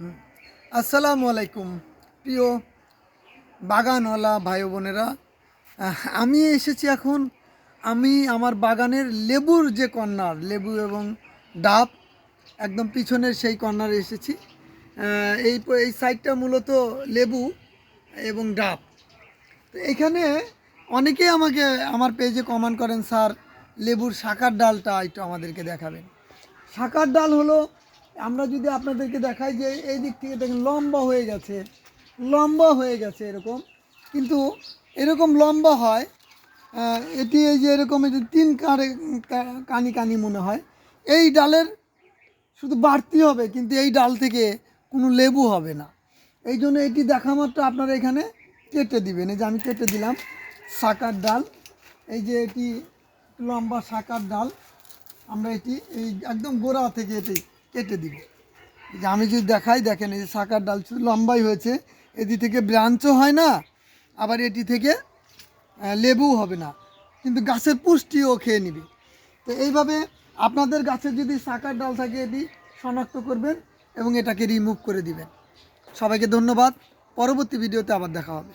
আসসালামু আলাইকুম, প্রিয় বাগানওয়ালা ভাই বোনেরা। আমি এসেছি এখন, আমি আমার বাগানের লেবুর যে কর্নার, লেবু এবং ডাব, একদম পিছনের সেই কর্নারে এসেছি। এই এই সাইডটা মূলত লেবু এবং ডাব। তো এখানে অনেকেই আমাকে, আমার পেজে কমেন্ট করেন, স্যার, লেবুর শাখার ডালটা একটু আমাদেরকে দেখাবেন। শাখার ডাল হলো আমরা যদি আপনাদেরকে দেখাই যে এই দিক থেকে দেখেন লম্বা হয়ে গেছে, লম্বা হয়ে গেছে এরকম। কিন্তু এরকম লম্বা হয় এটি এই যে এরকম এই যে তিন কারে কানি কানি মনে হয়। এই ডালের শুধু বাড়তি হবে, কিন্তু এই ডাল থেকে কোনো লেবু হবে না। এই জন্য এটি দেখা মাত্র আপনারা এখানে কেটে দিবেন। এই যে আমি কেটে দিলাম শাকার ডাল। এই যে এটি লম্বা শাকার ডাল। আমরা এটি এই একদম গোড়া থেকে এটি কেটে দিব। যে আমি যদি দেখাই, দেখেন এই যে শাকার ডাল শুধু লম্বাই হয়েছে। এটি থেকে ব্রাঞ্চও হয় না, আবার এটি থেকে লেবুও হবে না। কিন্তু গাছের পুষ্টিও খেয়ে নিবে। তো এইভাবে আপনাদের গাছে যদি শাকার ডাল থাকে, এটি শনাক্ত করবেন এবং এটাকে রিমুভ করে দিবেন। সবাইকে ধন্যবাদ। পরবর্তী ভিডিওতে আবার দেখা হবে।